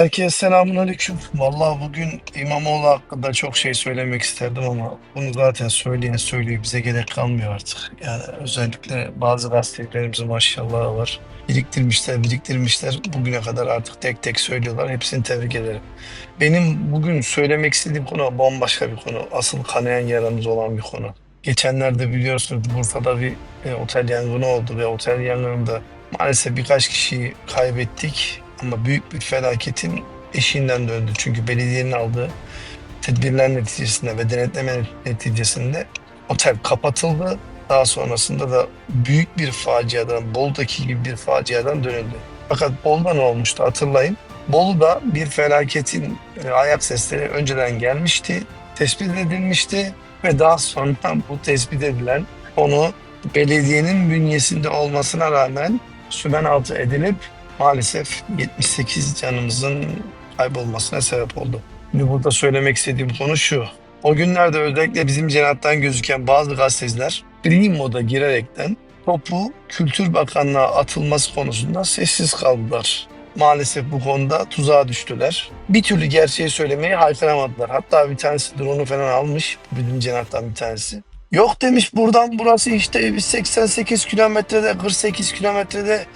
Herkese selamun aleyküm. Vallahi bugün İmamoğlu hakkında çok şey söylemek isterdim ama bunu zaten söyleyen söylüyor. Bize gerek kalmıyor artık. Yani özellikle bazı gazetecilerimizin maşallah var. Biriktirmişler, biriktirmişler. Bugüne kadar artık tek tek söylüyorlar. Hepsini tebrik ederim. Benim bugün söylemek istediğim konu bambaşka bir konu. Asıl kanayan yaramız olan bir konu. Geçenlerde biliyorsunuz Bursa'da bir e, otel yangını oldu ve otel yangınında maalesef birkaç kişiyi kaybettik. Ama büyük bir felaketin eşiğinden döndü. Çünkü belediyenin aldığı tedbirler neticesinde ve denetleme neticesinde otel kapatıldı. Daha sonrasında da büyük bir faciadan, Bolu'daki gibi bir faciadan dönüldü. Fakat Bolu'da ne olmuştu hatırlayın. Bolu'da bir felaketin e, ayak sesleri önceden gelmişti, tespit edilmişti ve daha sonra bu tespit edilen konu belediyenin bünyesinde olmasına rağmen sümen altı edilip maalesef 78 canımızın kaybolmasına sebep oldu. Şimdi burada söylemek istediğim konu şu. O günlerde özellikle bizim cenahtan gözüken bazı gazeteciler green moda girerekten topu Kültür Bakanlığı'na atılması konusunda sessiz kaldılar. Maalesef bu konuda tuzağa düştüler. Bir türlü gerçeği söylemeyi haykıramadılar. Hatta bir tanesi drone'u falan almış. Bizim cenahtan bir tanesi. Yok demiş buradan burası işte 88 kilometrede 48 kilometrede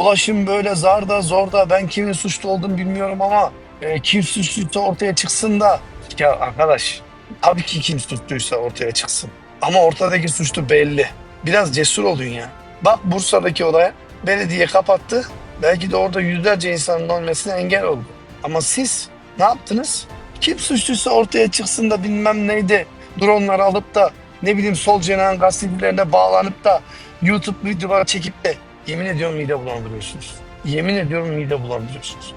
ulaşım böyle zarda zorda ben kimin suçlu olduğunu bilmiyorum ama e, kim suçluysa ortaya çıksın da. Ya arkadaş tabii ki kim suçluysa ortaya çıksın. Ama ortadaki suçlu belli. Biraz cesur olun ya. Bak Bursa'daki olaya belediye kapattı. Belki de orada yüzlerce insanın ölmesine engel oldu. Ama siz ne yaptınız? Kim suçluysa ortaya çıksın da bilmem neydi. Dronları alıp da ne bileyim sol cenahın gazetecilerine bağlanıp da YouTube videoları çekip de yemin ediyorum mide bulandırıyorsunuz. Yemin ediyorum mide bulandırıyorsunuz.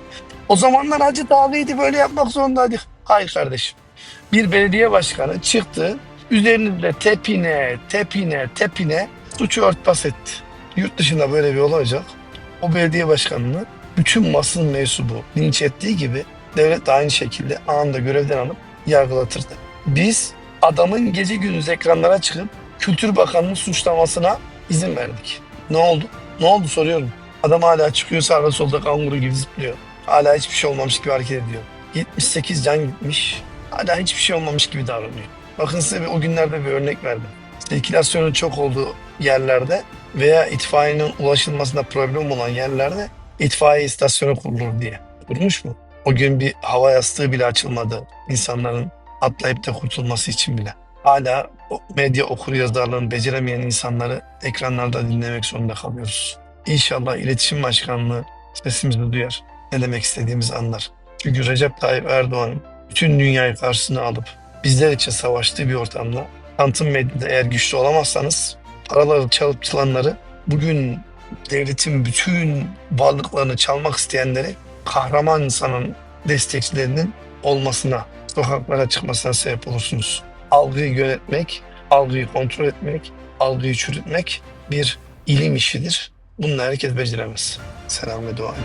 O zamanlar Hacı Dağlı'ydı böyle yapmak zorundaydık. Hayır kardeşim. Bir belediye başkanı çıktı. Üzerinizde tepine, tepine, tepine suçu örtbas etti. Yurt dışında böyle bir olacak. O belediye başkanını bütün basın mensubu linç ettiği gibi devlet de aynı şekilde anında görevden alıp yargılatırdı. Biz adamın gece gündüz ekranlara çıkıp Kültür Bakanı'nın suçlamasına izin verdik. Ne oldu? Ne oldu soruyorum. Adam hala çıkıyor sağda solda kanguru gibi zıplıyor. Hala hiçbir şey olmamış gibi hareket ediyor. 78 can gitmiş. Hala hiçbir şey olmamış gibi davranıyor. Bakın size bir, o günlerde bir örnek verdim. Sirkülasyonun çok olduğu yerlerde veya itfaiyenin ulaşılmasında problem olan yerlerde itfaiye istasyonu kurulur diye. Kurmuş mu? O gün bir hava yastığı bile açılmadı. insanların atlayıp da kurtulması için bile. Hala medya okur yazarlığını beceremeyen insanları ekranlarda dinlemek zorunda kalıyoruz. İnşallah iletişim başkanlığı sesimizi duyar. Ne demek istediğimizi anlar. Çünkü Recep Tayyip Erdoğan bütün dünyayı karşısına alıp bizler için savaştığı bir ortamda tanıtım medyada eğer güçlü olamazsanız paraları çalıp çalanları bugün devletin bütün varlıklarını çalmak isteyenleri kahraman insanın destekçilerinin olmasına, sokaklara çıkmasına sebep olursunuz. Algıyı yönetmek, algıyı kontrol etmek, algıyı çürütmek bir ilim işidir. Bunu herkes beceremez. Selam ve dua.